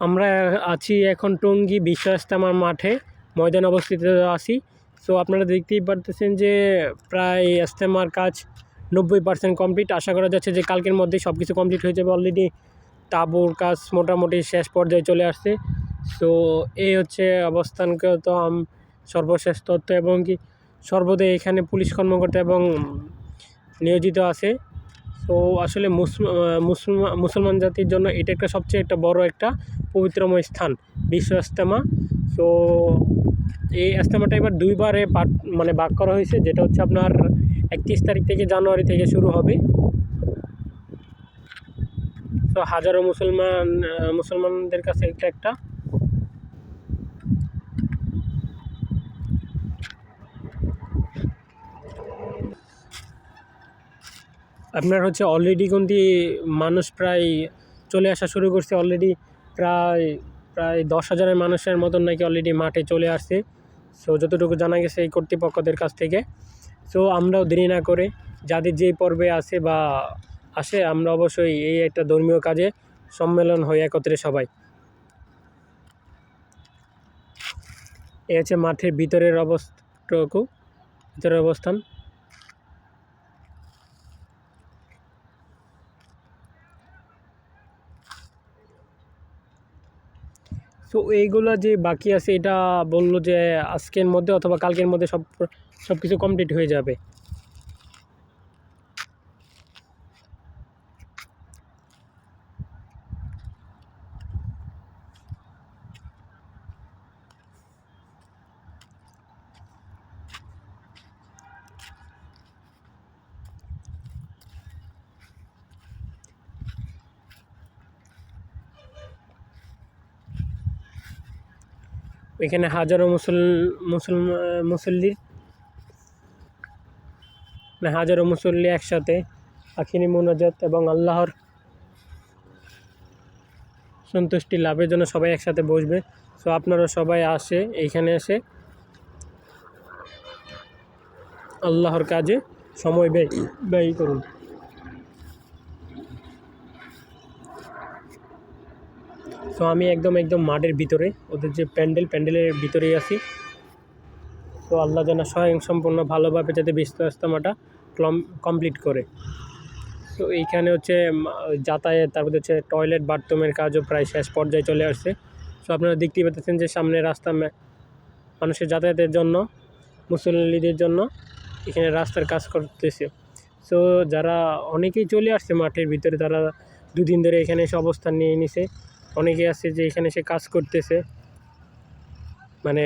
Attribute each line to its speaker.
Speaker 1: আমরা আছি এখন টঙ্গী বিশ্ব ইস্তেমার মাঠে, ময়দানে অবস্থিত আছি। সো আপনারা দেখতেই পারতেছেন যে প্রায় ইস্তেমার কাজ নব্বই পার্সেন্ট কমপ্লিট আশা করা যাচ্ছে যে কালকের মধ্যেই সব কিছু কমপ্লিট হয়ে যাবে অলরেডি তাঁবুর কাজ মোটামুটি শেষ পর্যায়ে চলে আসছে। সো এই হচ্ছে অবস্থানগত আম- সর্বশেষ তথ্য এবং কি সর্বদাই এখানে পুলিশ কর্মকর্তা এবং নিয়োজিত আছে। তো আসলে মুসলমান মুসলমান জাতির জন্য এটা একটা সবচেয়ে একটা বড় একটা পবিত্রময় স্থান, বিশ্ব ইস্তেমা তো এই ইস্তেমাটা এবার দুইবারে পাঠ মানে ভাগ করা হয়েছে, যেটা হচ্ছে আপনার একত্রিশ তারিখ থেকে জানুয়ারি থেকে শুরু হবে। তো হাজারো মুসলমান মুসলমানদের কাছে এটা একটা আপনার হচ্ছে অলরেডি কিন্তু মানুষ প্রায় চলে আসা শুরু করছে অলরেডি প্রায় প্রায় দশ হাজারের মানুষের মতন নাকি অলরেডি মাঠে চলে আসছে। সো যতটুকু জানা গেছে এই কর্তৃপক্ষদের কাছ থেকে। সো আমরাও দেরি না করে যাদের যেই পর্বে আসে বা আসে, আমরা অবশ্যই এই একটা ধর্মীয় কাজে সম্মেলন হই একত্রে সবাই। এ হচ্ছে মাঠের ভিতরের অবস্থাটুকু ভিতরের অবস্থান। সো এইগুলো যে বাকি আছে, এটা বলল যে আজকের মধ্যে অথবা কালকের মধ্যে সব সব কিছু কমপ্লিট হয়ে যাবে। এখানে হাজারো মুসল মুসল, মুসল্লির মানে হাজারো মুসল্লি একসাথে আখিরি মোনাজাত এবং আল্লাহর সন্তুষ্টি লাভের জন্য সবাই একসাথে বসবে। সো আপনারা সবাই আসে, এইখানে এসে আল্লাহর কাজে সময় ব্যয় ব্যয় করুন। সো আমি একদম একদম মাঠের ভিতরে, ওদের যে প্যান্ডেল, প্যান্ডেলের ভিতরেই আছি। তো আল্লাহ যেন স্বয়ং সম্পূর্ণ ভালোভাবে যাতে বিশ্ব ইস্তেমাটা কমপ্লিট করে। তো এইখানে হচ্ছে যাতায়াত, তারপর হচ্ছে টয়লেট, বাথরুমের কাজও প্রায় শেষ পর্যায়ে চলে আসছে। সো আপনারা দেখতেই পাচ্ছেন যে সামনে রাস্তা মানুষের যাতায়াতের জন্য, মুসল্লিদের জন্য এখানে রাস্তার কাজ করতেছে। সো যারা অনেকেই চলে আসছে মাঠের ভিতরে, তারা দুদিন ধরে এখানে এসে অবস্থান নিয়ে নিছে। অনেকে আছে যে এখানে সে কাজ করতেছে। মানে